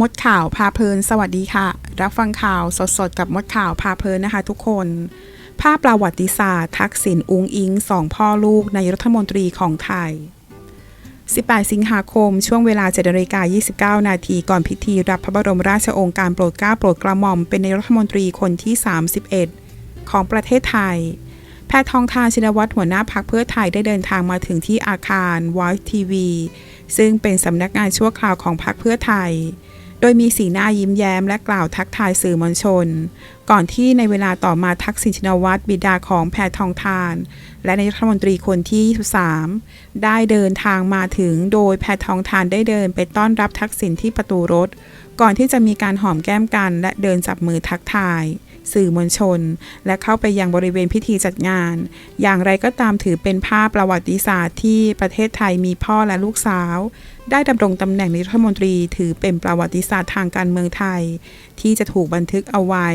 มดข่าวพาเพลิน สวัสดีค่ะ รับฟังข่าวสดๆ กับมดข่าวพาเพลินนะคะ ทุกคน ภาพประวัติศาสตร์ ทักษิณอุงอิงสองพ่อลูกในรัฐมนตรีของไทย 18 สิงหาคม ช่วงเวลา7นาฬิกา29 นาทีก่อนพิธีรับพระบรมราชโองการโปรดเกล้าโปรดกระหม่อมเป็นนายรัฐมนตรีคนที่ 31 ของประเทศไทย แพทองทานชินวัตรหัวหน้าพักเพื่อไทยได้เดินทางมาถึงที่อาคารวอยทีวีซึ่งเป็นสำนักงานชั่วคราวของพักเพื่อไทย โดยมีสีหน้ายิ้มแย้มและกล่าวทักทายสื่อมวลชน ก่อนที่ในเวลาต่อมาทักษิณชินวัตรบิดาของแพทองทาน และนายกรัฐมนตรีคนที่ 23 ได้เดินทางมาถึงโดยแพทองทานได้เดินไปต้อนรับทักษิณที่ประตูรถ ก่อนที่จะมีการหอมแก้มกันและเดินจับมือทักทาย สื่อมวลชน และเข้าไปยังบริเวณพิธีจัดงาน อย่างไรก็ตามถือเป็นภาพประวัติศาสตร์ที่ประเทศไทยมีพ่อและลูกสาว ได้ดำรงตำแหน่งนายกรัฐมนตรีถือเป็นประวัติศาสตร์ทางการเมืองไทย ที่จะถูกบันทึกเอาไว้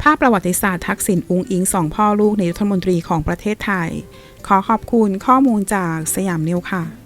ภาพประวัติศาสตร์ทักษิณอุงอิงสองพ่อลูกในรัฐมนตรีของประเทศไทย ขอขอบคุณข้อมูลจากสยามนิวค่ะ